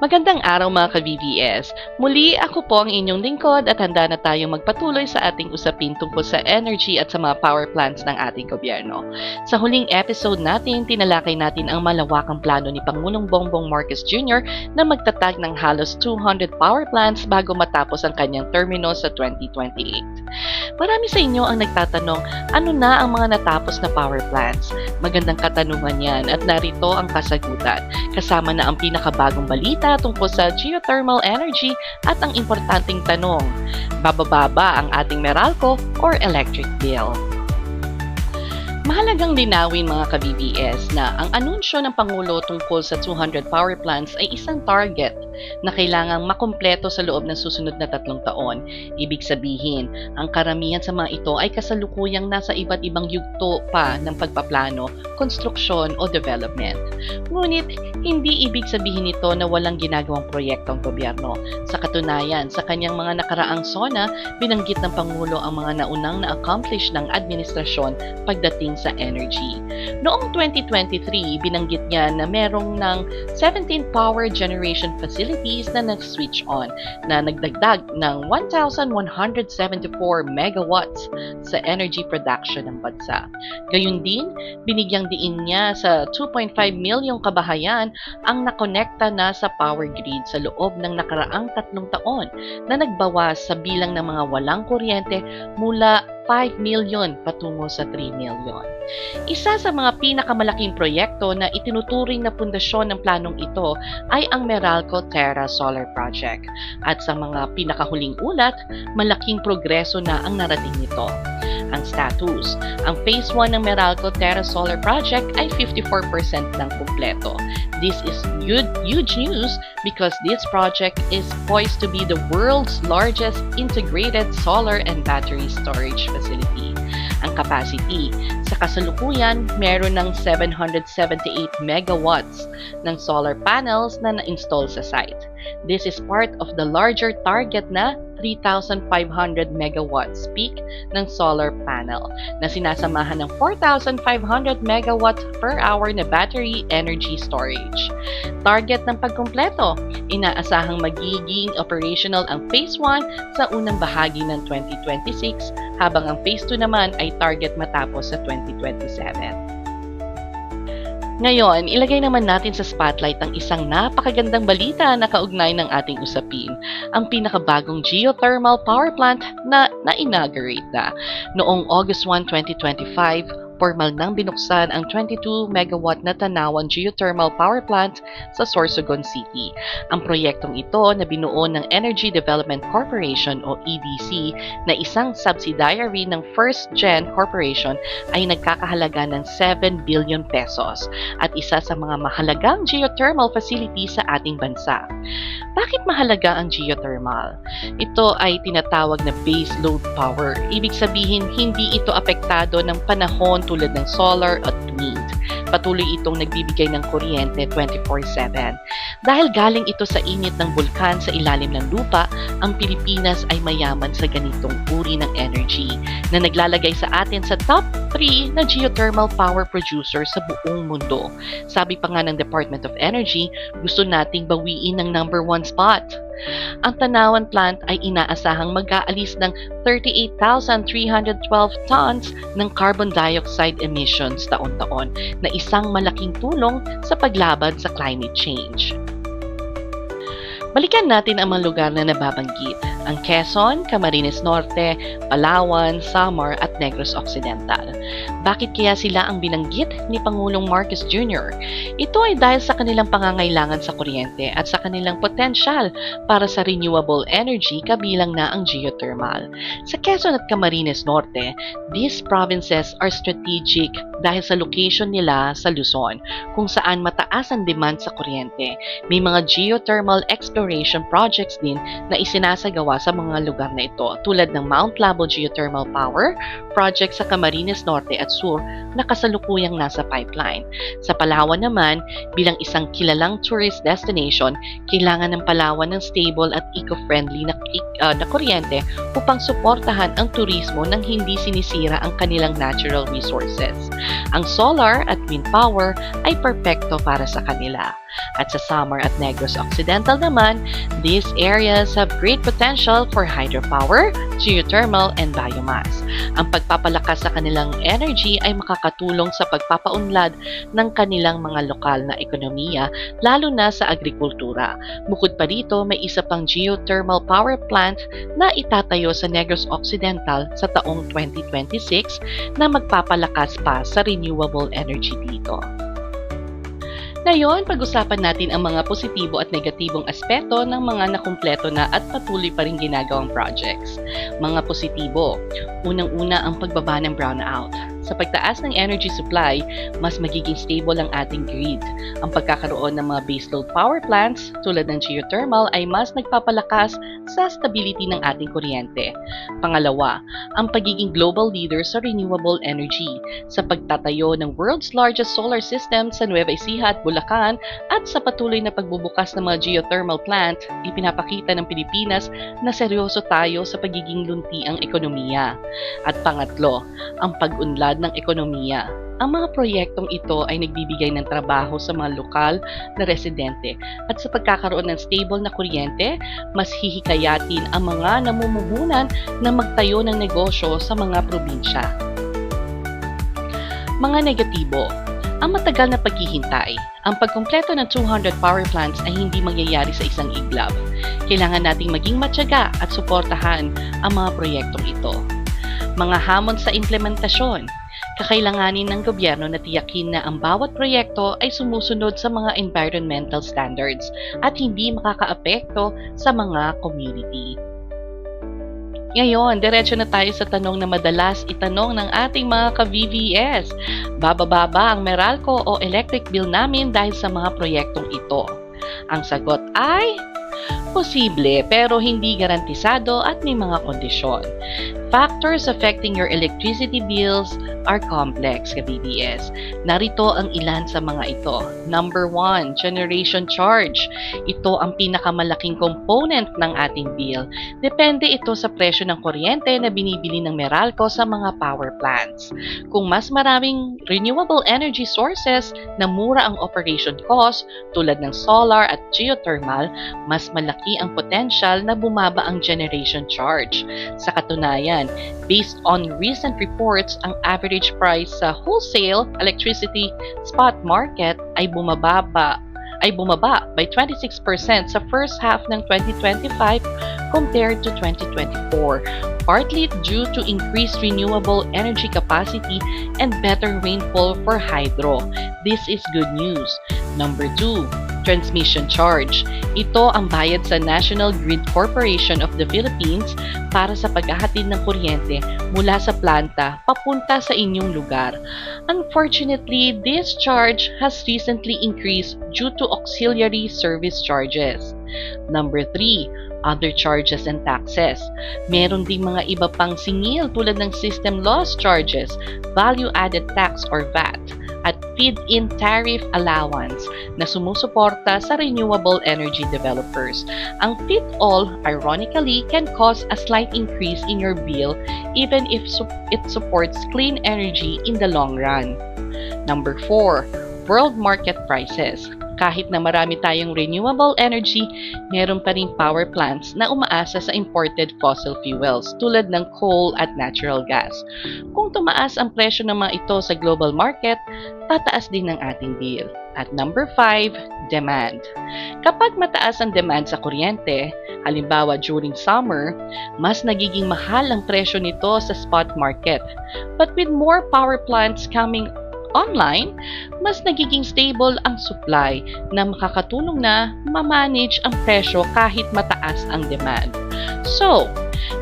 Magandang araw mga ka-VVS. Muli ako po ang inyong lingkod at handa na tayong magpatuloy sa ating usapin tungkol sa energy at sa mga power plants ng ating gobyerno. Sa huling episode natin, tinalakay natin ang malawakang plano ni Pangulong Bongbong Marcos Jr. na magtatag ng halos 200 power plants bago matapos ang kanyang termino sa 2028. Marami sa inyo ang nagtatanong, ano na ang mga natapos na power plants? Magandang katanungan yan at narito ang kasagutan. Kasama na ang pinakabagong balita tungkol sa geothermal energy at ang importanteng tanong, bababa ba ang ating Meralco or electric bill? Mahalagang linawin mga ka-BBS na ang anunsyo ng Pangulo tungkol sa 200 power plants ay isang target na kailangang makumpleto sa loob ng susunod na tatlong taon. Ibig sabihin, ang karamihan sa mga ito ay kasalukuyang nasa iba't ibang yugto pa ng pagpaplano, konstruksyon o development. Ngunit, hindi ibig sabihin nito na walang ginagawang proyekto ang gobyerno. Sa katunayan, sa kanyang mga nakaraang SONA, binanggit ng Pangulo ang mga naunang na-accomplish ng administrasyon pagdating sa energy. Noong 2023, binanggit niya na merong ng 17 power generation facilities na nag-switch on na nagdagdag ng 1,174 megawatts sa energy production ng bansa. Gayun din, binigyang diin niya sa 2.5 milyong kabahayan ang nakonekta na sa power grid sa loob ng nakaraang tatlong taon na nagbawas sa bilang ng mga walang kuryente mula 5 million patungo sa 3 million. Isa sa mga pinakamalaking proyekto na itinuturing na pundasyon ng planong ito ay ang Meralco Terra Solar Project. At sa mga pinakahuling ulat, malaking progreso na ang narating nito. Ang status, ang Phase 1 ng Meralco Terra Solar Project ay 54% ng kumpleto. This is huge, news because this project is poised to be the world's largest integrated solar and battery storage facility. Ang capacity, sa kasalukuyan, meron ng 778 megawatts ng solar panels na na-install sa site. This is part of the larger target na 3,500 megawatts peak ng solar panel na sinasamahan ng 4,500 megawatts per hour na battery energy storage. Target ng pagkumpleto, inaasahang magiging operational ang Phase 1 sa unang bahagi ng 2026 habang ang Phase 2 naman ay target matapos sa 2027. Ngayon, ilagay naman natin sa spotlight ang isang napakagandang balita na kaugnay ng ating usapin, ang pinakabagong geothermal power plant na na-inaugurate na. Noong August 1, 2025, formal nang binuksan ang 22 megawatt na Tanawan Geothermal Power Plant sa Sorsogon City. Ang proyektong ito na binuo ng Energy Development Corporation o EDC na isang subsidiary ng First Gen Corporation ay nagkakahalaga ng 7 billion pesos at isa sa mga mahalagang geothermal facility sa ating bansa. Bakit mahalaga ang geothermal? Ito ay tinatawag na base load power. Ibig sabihin, hindi ito apektado ng panahon tulad ng solar at wind. Patuloy itong nagbibigay ng kuryente 24-7. Dahil galing ito sa init ng bulkan sa ilalim ng lupa, ang Pilipinas ay mayaman sa ganitong uri ng energy na naglalagay sa atin sa top 3 na geothermal power producer sa buong mundo. Sabi pa nga ng Department of Energy, gusto nating bawiin ng number 1 spot. Ang Tanawan plant ay inaasahang mag-aalis ng 38,312 tons ng carbon dioxide emissions taon-taon na isang malaking tulong sa paglaban sa climate change. Balikan natin ang mga lugar na nababanggit, ang Quezon, Camarines Norte, Palawan, Samar at Negros Occidental. Bakit kaya sila ang binanggit ni Pangulong Marcos Jr.? Ito ay dahil sa kanilang pangangailangan sa kuryente at sa kanilang potensyal para sa renewable energy kabilang na ang geothermal. Sa Quezon at Camarines Norte, these provinces are strategic dahil sa location nila sa Luzon, kung saan mataas ang demand sa kuryente. May mga geothermal exploration projects din na isinasagawa sa mga lugar na ito tulad ng Mount Labo Geothermal Power project sa Camarines Norte at Sur na kasalukuyang nasa pipeline. Sa Palawan naman, bilang isang kilalang tourist destination, kailangan ng Palawan ng stable at eco-friendly na, uh, na kuryente upang suportahan ang turismo nang hindi sinisira ang kanilang natural resources. Ang solar at wind power ay perpekto para sa kanila. At sa Samar at Negros Occidental naman, these areas have great potential for hydropower, geothermal, and biomass. Ang pagpapalakas sa kanilang energy ay makakatulong sa pagpapaunlad ng kanilang mga lokal na ekonomiya, lalo na sa agrikultura. Bukod pa dito, may isa pang geothermal power plant na itatayo sa Negros Occidental sa taong 2026 na magpapalakas pa sa renewable energy dito. Ngayon, pag-usapan natin ang mga positibo at negatibong aspeto ng mga nakumpleto na at patuloy pa rin ginagawang projects. Mga positibo, unang-una ang pagbaba ng brownout. Sa pagtaas ng energy supply, mas magiging stable ang ating grid. Ang pagkakaroon ng mga baseload power plants tulad ng geothermal ay mas nagpapalakas sa stability ng ating kuryente. Pangalawa, ang pagiging global leader sa renewable energy sa pagtatayo ng world's largest solar system sa Nueva Ecija at Bulacan at sa patuloy na pagbubukas ng mga geothermal plant, ipinapakita ng Pilipinas na seryoso tayo sa pagiging luntiang ekonomiya. At pangatlo, ang pag-unlad ng ekonomiya. Ang mga proyektong ito ay nagbibigay ng trabaho sa mga lokal na residente at sa pagkakaroon ng stable na kuryente, mas hihikayatin ang mga namumuhunan na magtayo ng negosyo sa mga probinsya. Mga negatibo, ang matagal na paghihintay. Ang pagkumpleto ng 200 power plants ay hindi mangyayari sa isang iglap. Kailangan nating maging matyaga at suportahan ang mga proyektong ito. Mga hamon sa implementasyon. Kakailanganin ng gobyerno na tiyakin na ang bawat proyekto ay sumusunod sa mga environmental standards at hindi makakaapekto sa mga community. Ngayon, diretso na tayo sa tanong na madalas itanong ng ating mga ka-VVS. Bababa ba ang Meralco o electric bill namin dahil sa mga proyektong ito? Ang sagot ay Posible pero hindi garantisado at may mga kondisyon. Factors affecting your electricity bills are complex, ka-BBS. Narito ang ilan sa mga ito. Number one, generation charge. Ito ang pinakamalaking component ng ating bill. Depende ito sa presyo ng kuryente na binibili ng Meralco sa mga power plants. Kung mas maraming renewable energy sources na mura ang operation cost tulad ng solar at geothermal, mas malaki ang potential na bumaba ang generation charge. Sa katunayan, based on recent reports, ang average price sa wholesale electricity spot market ay bumababa ay bumaba by 26% sa first half ng 2025 compared to 2024, partly due to increased renewable energy capacity and better rainfall for hydro. This is good news. Number 2, transmission charge. Ito ang bayad sa National Grid Corporation of the Philippines para sa paghahatid ng kuryente mula sa planta papunta sa inyong lugar. Unfortunately, this charge has recently increased due to auxiliary service charges. Number 3, other charges and taxes. Meron ding mga iba pang singil tulad ng system loss charges, value-added tax or VAT, at feed-in tariff allowance na sumusuporta sa renewable energy developers. Ang fit-all, ironically, can cause a slight increase in your bill even if it supports clean energy in the long run. Number 4, world market prices. Kahit na marami tayong renewable energy, meron pa rin power plants na umaasa sa imported fossil fuels tulad ng coal at natural gas. Kung tumaas ang presyo ng mga ito sa global market, tataas din ang ating bill. At number 5, demand. Kapag mataas ang demand sa kuryente, halimbawa during summer, mas nagiging mahal ang presyo nito sa spot market. But with more power plants coming online, mas nagiging stable ang supply na makakatulong na ma-manage ang presyo kahit mataas ang demand. So,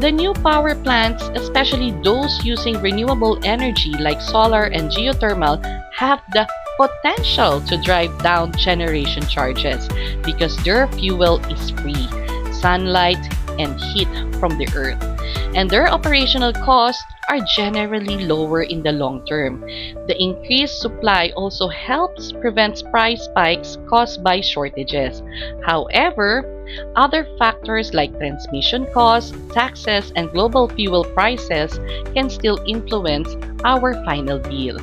the new power plants, especially those using renewable energy like solar and geothermal, have the potential to drive down generation charges because their fuel is free, sunlight, and heat from the earth. And their operational costs are generally lower in the long term. The increased supply also helps prevent price spikes caused by shortages. However, other factors like transmission costs, taxes, and global fuel prices can still influence our final bill.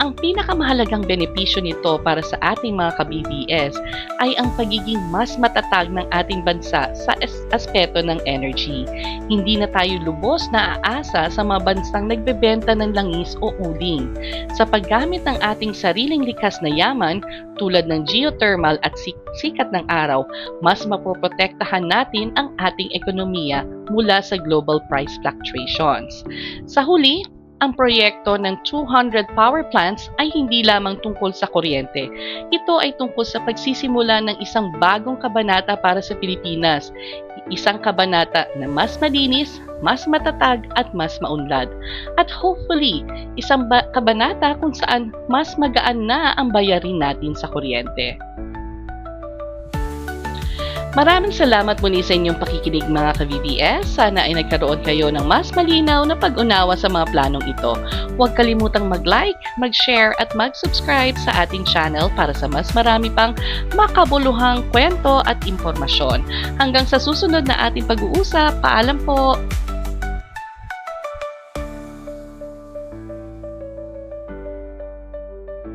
Ang pinakamahalagang benepisyo nito para sa ating mga ka-BBS ay ang pagiging mas matatag ng ating bansa sa aspeto ng energy. Hindi na tayo lubos na aasa sa mga bansang nagbebenta ng langis o uling. Sa paggamit ng ating sariling likas na yaman tulad ng geothermal at sik- sikat ng araw, mas mapoprotektahan natin ang ating ekonomiya mula sa global price fluctuations. Sa huli, ang proyekto ng 200 power plants ay hindi lamang tungkol sa kuryente. Ito ay tungkol sa pagsisimula ng isang bagong kabanata para sa Pilipinas. Isang kabanata na mas malinis, mas matatag at mas maunlad. At hopefully, isang ba- kabanata kung saan mas magaan na ang bayarin natin sa kuryente. Maraming salamat muli sa inyong pakikinig mga ka-VBS. Sana ay nagkaroon kayo ng mas malinaw na pag-unawa sa mga planong ito. Huwag kalimutang mag-like, mag-share at mag-subscribe sa ating channel para sa mas marami pang makabuluhang kwento at impormasyon. Hanggang sa susunod na ating pag-uusap, paalam po!